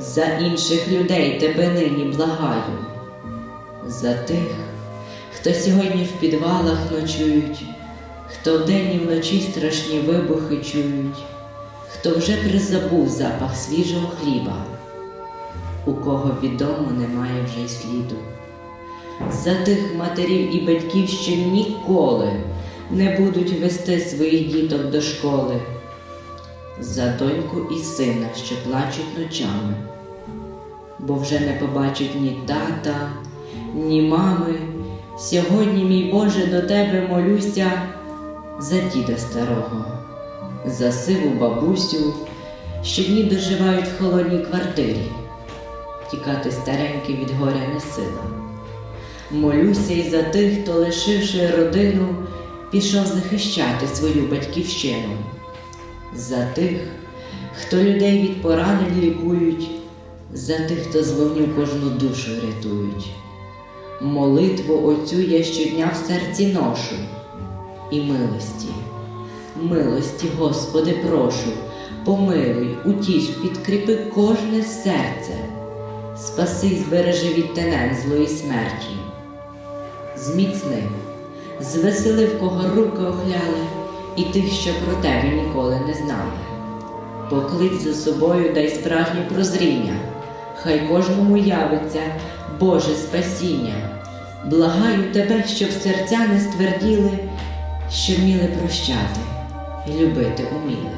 За інших людей тебе нині благаю, за тих, хто сьогодні в підвалах ночують, хто вдень і вночі страшні вибухи чують, хто вже призабув запах свіжого хліба, у кого відомо немає вже й сліду, за тих матерів і батьків, що ніколи не будуть вести своїх діток до школи за доньку і сина, що плачуть ночами, бо вже не побачать ні тата, ні мами. Сьогодні, мій Боже, до тебе молюся за діда старого, за сиву бабусю, що дні доживають в холодній квартирі, тікати старенький від горя не сила. Молюся й за тих, хто, лишивши родину, пішов захищати свою батьківщину за тих, хто людей від поранень лікують, за тих, хто з вогню кожну душу рятують. Молитву оцю я щодня в серці ношу, і милості, милості, Господи, прошу, помилуй, утіш, підкріпи кожне серце, спаси збережи від тенен злої смерті. Зміцни, звесели, в кого руки охляли, і тих, що про тебе ніколи не знали. Поклич за собою, дай справжнє прозріння, хай кожному явиться Боже спасіння. Благаю тебе, щоб серця не стверділи, що вміли прощати і любити уміли.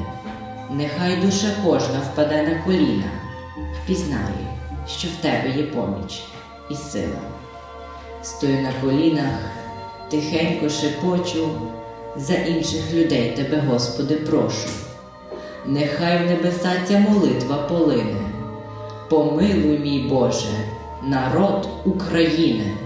Нехай душа кожна впаде на коліна, впізнає, що в тебе є поміч і сила. Стою на колінах, тихенько шепочу, за інших людей тебе, Господи, прошу. Нехай в небеса ця молитва полине. Помилуй, мій Боже, народ України.